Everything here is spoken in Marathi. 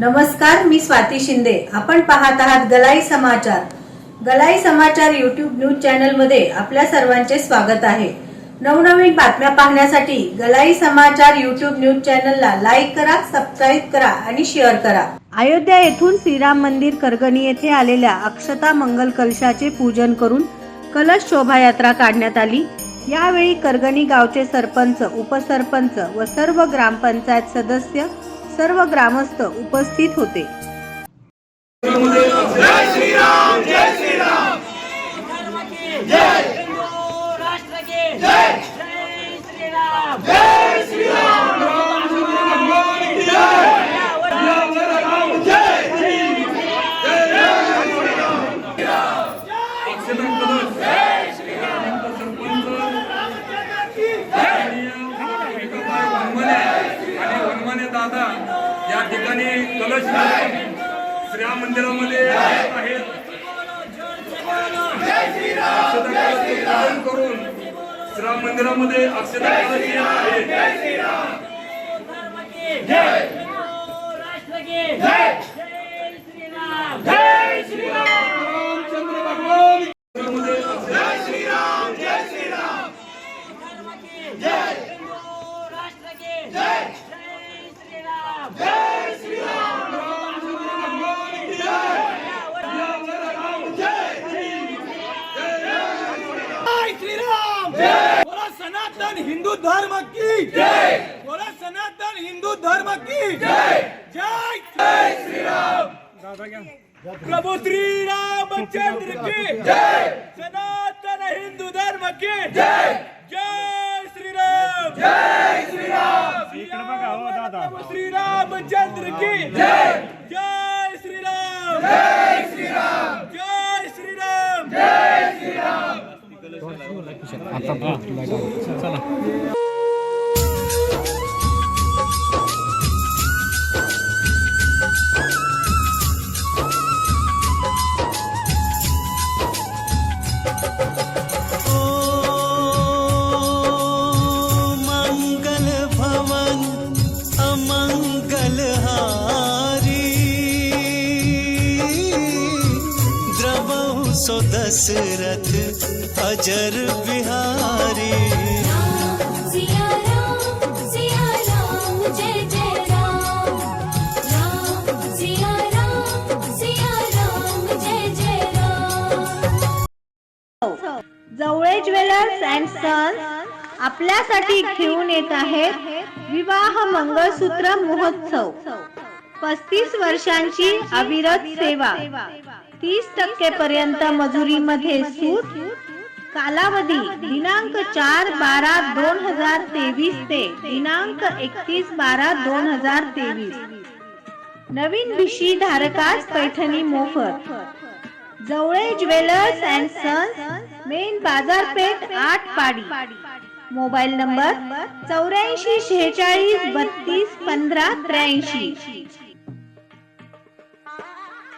नमस्कार मी स्वाती शिंदे. आपण पाहत आहात गलाई समाचार. गलाई समाचार युट्यूब न्यूज चॅनलमध्ये आपल्या सर्वांचे स्वागत आहे. नवनवीन बातम्या पाहण्यासाठी गलाई समाचार युट्यूब न्यूज चॅनलला लाईक करा सबस्क्राईब करा आणि शेअर करा. अयोध्या येथून श्रीराम मंदिर करगणी येथे आलेल्या अक्षता मंगल कलशाचे पूजन करून कलश शोभायात्रा काढण्यात आली. यावेळी करगणी गावचे सरपंच उपसरपंच व सर्व ग्रामपंचायत सदस्य सर्व ग्रामस्थ उपस्थित होते राष्ट्र के जय जय श्री राम जय श्री राम आणि वनमाने दादा या ठिकाणी कलश घेऊन श्रीराम मंदिरामध्ये आहेत अक्षता करून श्रीराम मंदिरामध्ये अक्षता कलश येत आहे राष्ट्र के जय जय श्री राम जय श्री राम रामचंद्र भगवान मंदिरामध्ये राष्ट्र के जय जय श्री राम जय श्री राम जय श्री राम बोला सनातन हिंदू धर्म की जय। बोला सनातन हिंदू धर्म की जय। जय जय श्री राम प्रभु श्री रामचंद्र की जय। सनातन हिंदू धर्म की जय। जय श्री राम जय श्री राम प्रभु श्री रामचंद्र की जय श्री राम जय श्री राम जय श्री राम जय श्री राम मंगल सो दशरथ अजर Bihari. Jawale jewellers and sons आपल्यासाठी घेऊन येत आहेत विवाह मंगळसूत्र महोत्सव. पस्तीस वर्षांची अविरत सेवा. तीस टक्के पर्यंत मजुरीमध्ये सूट कालावधी दिनांक चार बारा दोन हजार तेवीस ते दिनांक एकतीस बारा दोन हजार तेवीस. नवीन विषयी धारकास पैठणी मोफत. Jawale jewellers and sons main बाजारपेठ आठ पाडी. मोबाईल नंबर चौऱ्याऐंशी शेहेचाळीस बत्तीस पंधरा त्र्याऐंशी.